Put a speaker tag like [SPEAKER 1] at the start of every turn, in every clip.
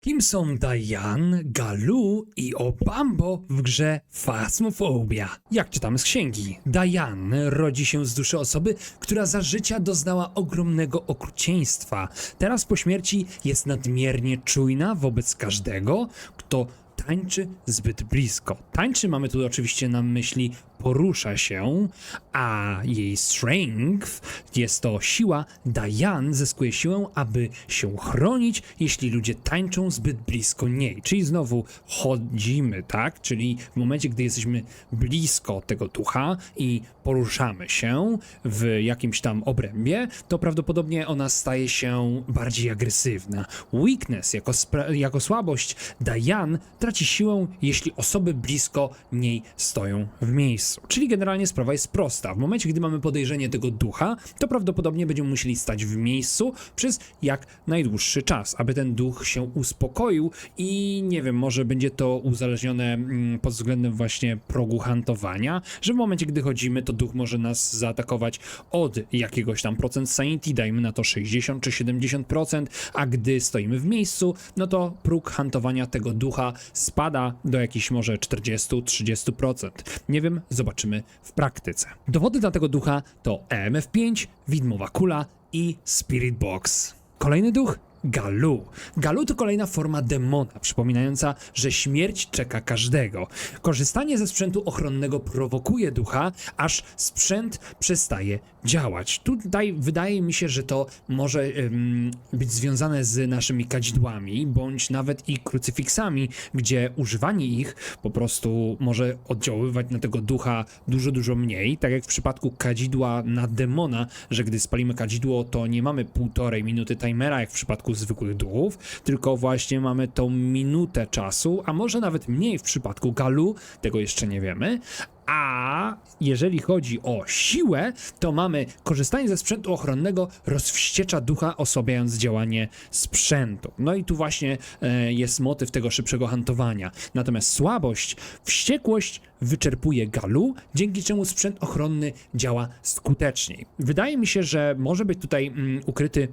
[SPEAKER 1] Kim są Diane, Galu i Obambo w grze Phasmophobia? Jak czytamy z księgi, Diane rodzi się z duszy osoby, która za życia doznała ogromnego okrucieństwa. Teraz po śmierci jest nadmiernie czujna wobec każdego, kto tańczy zbyt blisko. Tańczy mamy tu oczywiście na myśli porusza się, a jej strength jest to siła. Diane zyskuje siłę, aby się chronić, jeśli ludzie tańczą zbyt blisko niej. Czyli znowu chodzimy, tak? Czyli w momencie, gdy jesteśmy blisko tego ducha i poruszamy się w jakimś tam obrębie, to prawdopodobnie ona staje się bardziej agresywna. Weakness jako, jako słabość Diane traci siłę, jeśli osoby blisko niej stoją w miejscu. Czyli generalnie sprawa jest prosta. W momencie, gdy mamy podejrzenie tego ducha, to prawdopodobnie będziemy musieli stać w miejscu przez jak najdłuższy czas, aby ten duch się uspokoił i nie wiem, może będzie to uzależnione mm, pod względem właśnie progu hantowania, że w momencie, gdy chodzimy, to duch może nas zaatakować od jakiegoś tam procent sanity, dajmy na to 60 czy 70%, a gdy stoimy w miejscu, no to próg hantowania tego ducha spada do jakichś może 40-30%. Nie wiem, zobaczymy w praktyce. Dowody dla tego ducha to EMF5, widmowa kula i Spirit Box. Kolejny duch? Galu. Galu to kolejna forma demona, przypominająca, że śmierć czeka każdego. Korzystanie ze sprzętu ochronnego prowokuje ducha, aż sprzęt przestaje działać. Tutaj wydaje mi się, że to może ym, być związane z naszymi kadzidłami, bądź nawet i krucyfiksami, gdzie używanie ich po prostu może oddziaływać na tego ducha dużo, dużo mniej. Tak jak w przypadku kadzidła na demona, że gdy spalimy kadzidło, to nie mamy półtorej minuty timera, jak w przypadku zwykłych duchów, tylko właśnie mamy tą minutę czasu, a może nawet mniej w przypadku galu, tego jeszcze nie wiemy. A jeżeli chodzi o siłę, to mamy korzystanie ze sprzętu ochronnego rozwściecza ducha, osłabiając działanie sprzętu. No i tu właśnie e, jest motyw tego szybszego hantowania. Natomiast słabość, wściekłość wyczerpuje galu, dzięki czemu sprzęt ochronny działa skuteczniej. Wydaje mi się, że może być tutaj mm, ukryty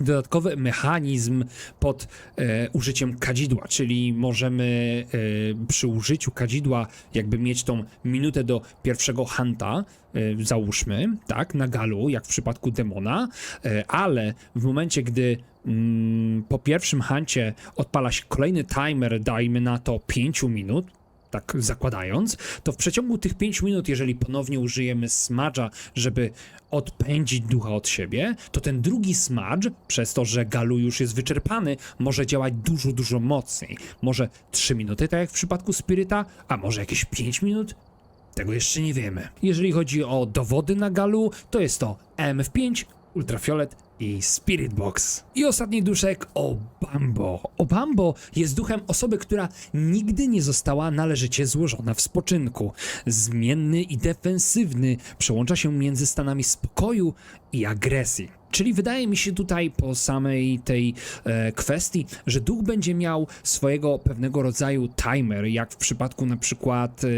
[SPEAKER 1] dodatkowy mechanizm pod e, użyciem kadzidła, czyli możemy e, przy użyciu kadzidła jakby mieć tą minutę do pierwszego hanta, e, załóżmy, tak, na galu, jak w przypadku demona, e, ale w momencie, gdy mm, po pierwszym hancie odpala się kolejny timer, dajmy na to 5 minut, tak zakładając, to w przeciągu tych 5 minut, jeżeli ponownie użyjemy smudge'a, żeby odpędzić ducha od siebie, to ten drugi smudge, przez to, że Galu już jest wyczerpany, może działać dużo, dużo mocniej. Może 3 minuty, tak jak w przypadku Spiryta, a może jakieś 5 minut? Tego jeszcze nie wiemy. Jeżeli chodzi o dowody na Galu, to jest to EMF5, Ultrafiolet i Spirit Box. I ostatni duszek Obambo. Obambo jest duchem osoby, która nigdy nie została należycie złożona w spoczynku. Zmienny i defensywny, przełącza się między stanami spokoju i agresji. Czyli wydaje mi się tutaj po samej tej e, kwestii, że duch będzie miał swojego pewnego rodzaju timer, jak w przypadku na przykład e,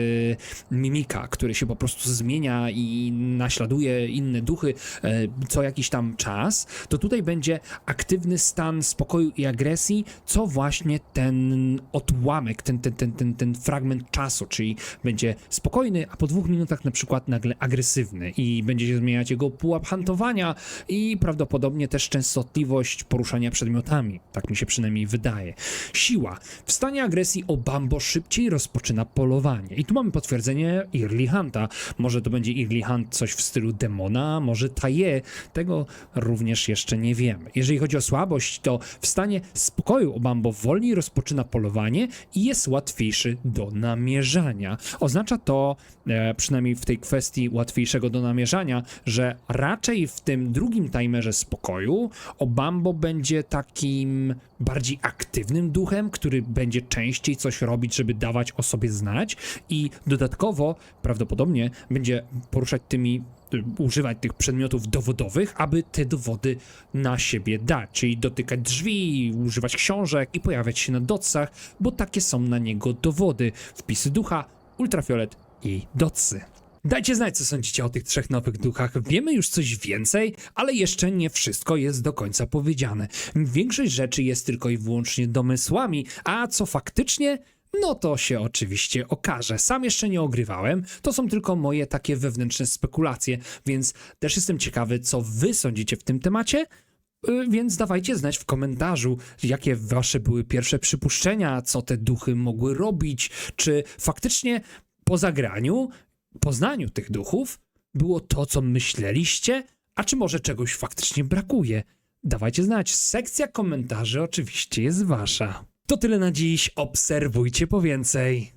[SPEAKER 1] mimika, który się po prostu zmienia i naśladuje inne duchy e, co jakiś tam czas, to tutaj będzie aktywny stan spokoju i agresji, co właśnie ten odłamek, ten, ten, ten, ten, ten fragment czasu, czyli będzie spokojny, a po dwóch minutach na przykład nagle agresywny i będzie się zmieniać jego pułap hantowania i prawdopodobnie też częstotliwość poruszania przedmiotami. Tak mi się przynajmniej wydaje. Siła. W stanie agresji Obambo szybciej rozpoczyna polowanie. I tu mamy potwierdzenie Early Hunta. Może to będzie Early Hunt coś w stylu demona, może Taje. Tego również jeszcze nie wiemy. Jeżeli chodzi o słabość, to w stanie spokoju Obambo wolniej rozpoczyna polowanie i jest łatwiejszy do namierzania. Oznacza to, e, przynajmniej w tej kwestii łatwiejszego do namierzania, że raczej w tym drugim timerze spokoju Obambo będzie takim bardziej aktywnym duchem, który będzie częściej coś robić, żeby dawać o sobie znać i dodatkowo prawdopodobnie będzie poruszać tymi używać tych przedmiotów dowodowych, aby te dowody na siebie dać, czyli dotykać drzwi, używać książek i pojawiać się na docach, bo takie są na niego dowody. Wpisy ducha, ultrafiolet i docy. Dajcie znać, co sądzicie o tych trzech nowych duchach. Wiemy już coś więcej, ale jeszcze nie wszystko jest do końca powiedziane. Większość rzeczy jest tylko i wyłącznie domysłami, a co faktycznie no to się oczywiście okaże. Sam jeszcze nie ogrywałem, to są tylko moje takie wewnętrzne spekulacje, więc też jestem ciekawy, co wy sądzicie w tym temacie. Y, Więc dawajcie znać w komentarzu, jakie wasze były pierwsze przypuszczenia, co te duchy mogły robić, czy faktycznie po zagraniu, poznaniu tych duchów było to, co myśleliście, a czy może czegoś faktycznie brakuje. Dawajcie znać, sekcja komentarzy oczywiście jest wasza. To tyle na dziś, obserwujcie po więcej.